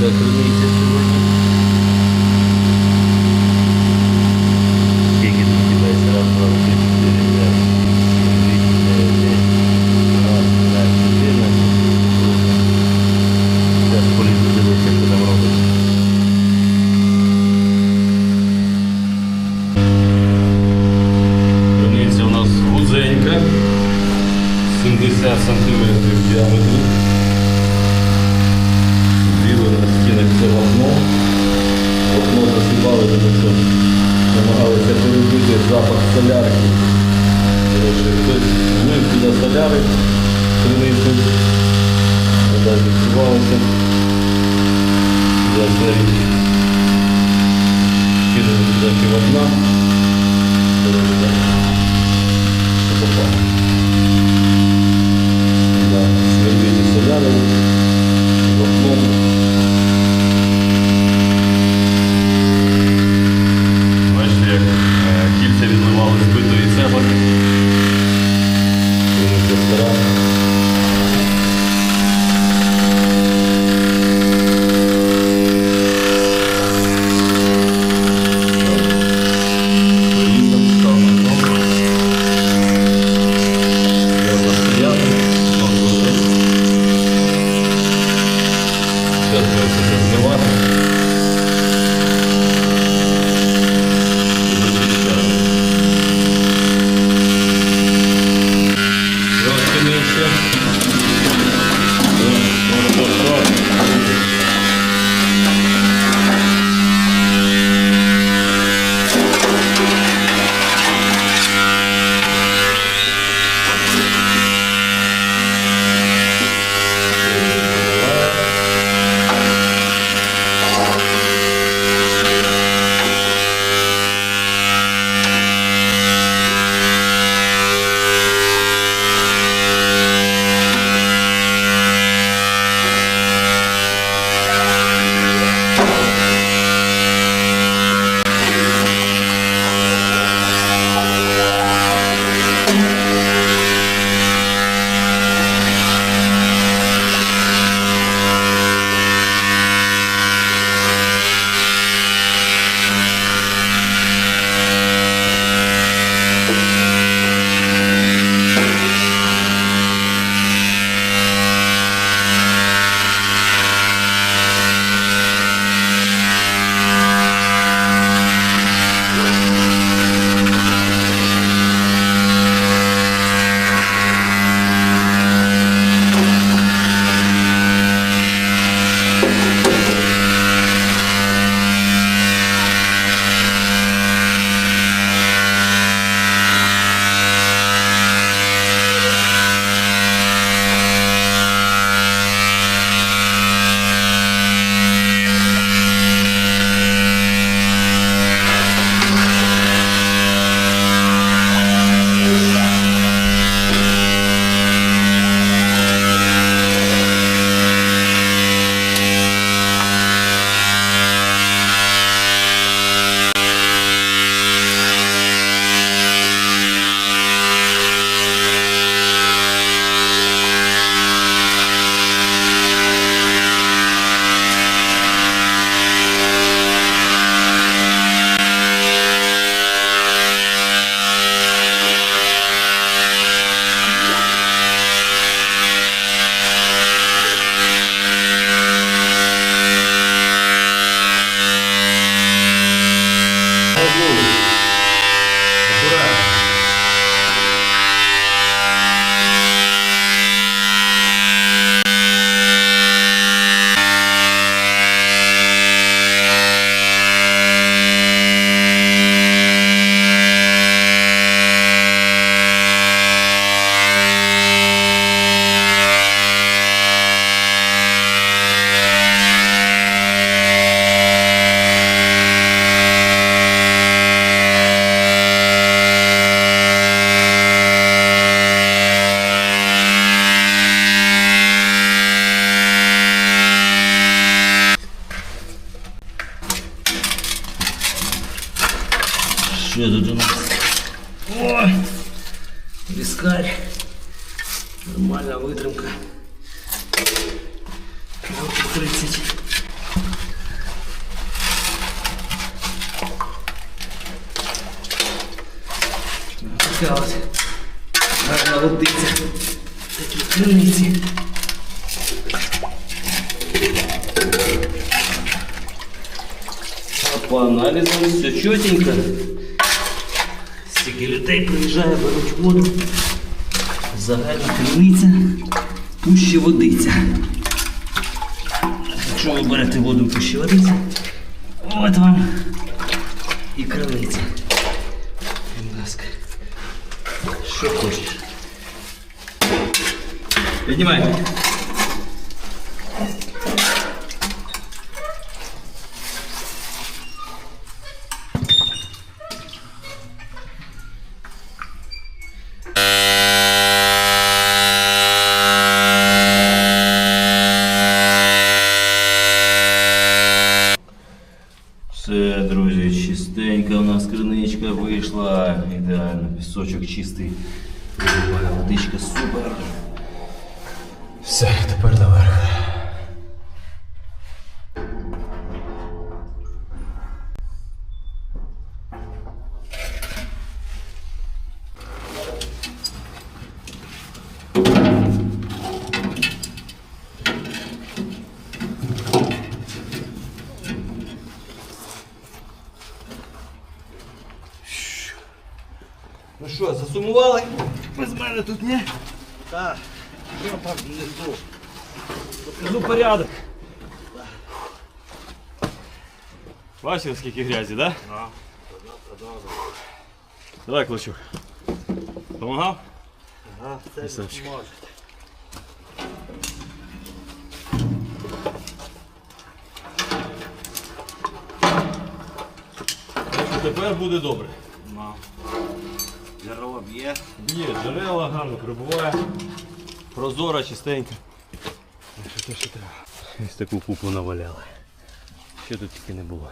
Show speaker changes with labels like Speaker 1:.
Speaker 1: криниця сьогодні. Скільки тут? Раз, два, три, чотири, п'ять, вісім, дев'ять, десять, раз, два, чотирнадцять. Зараз полізу дивитися, що там робиться. Криниця у нас вузенька, 70 сантиметрів в діаметрі. На це вапно. Вапно засипали, тому що намагалися перебити запах солярки. Хтось вмив туди соляри, криницю, вода відкривалася. За двері кинули туди вапна. Криниця стара. Что тут у нас? О, вискарь. Нормальная вытримка. Килограмм 30. Така ось гарна водиця. Такі криниці. А по анализам все четенько. Стільки людей приїжджає, беруть воду. Загальна криниця, пуще водиця. Якщо ви берете воду в пущі водиці, от вам і криниця. Будь ласка. Що хочеш. Піднімай.
Speaker 2: Все, друзі, чистенька у нас криничка вийшла. Ідеально, пісочок чистий. Водичка супер.
Speaker 1: Що, засумували? Без мене тут ні? Так. Що там внизу? Покажу порядок.
Speaker 3: Бачив, скільки грязі, да? Давай, Клочук. Помагав?
Speaker 1: Ага, це
Speaker 3: Красавчик.
Speaker 1: може.
Speaker 3: Тепер буде добре.
Speaker 1: Джерело б'є.
Speaker 3: Б'є джерела, гарно прибуває. Прозора, чистенька. Що що треба. Ось таку купу наваляли. Що тут тільки не було.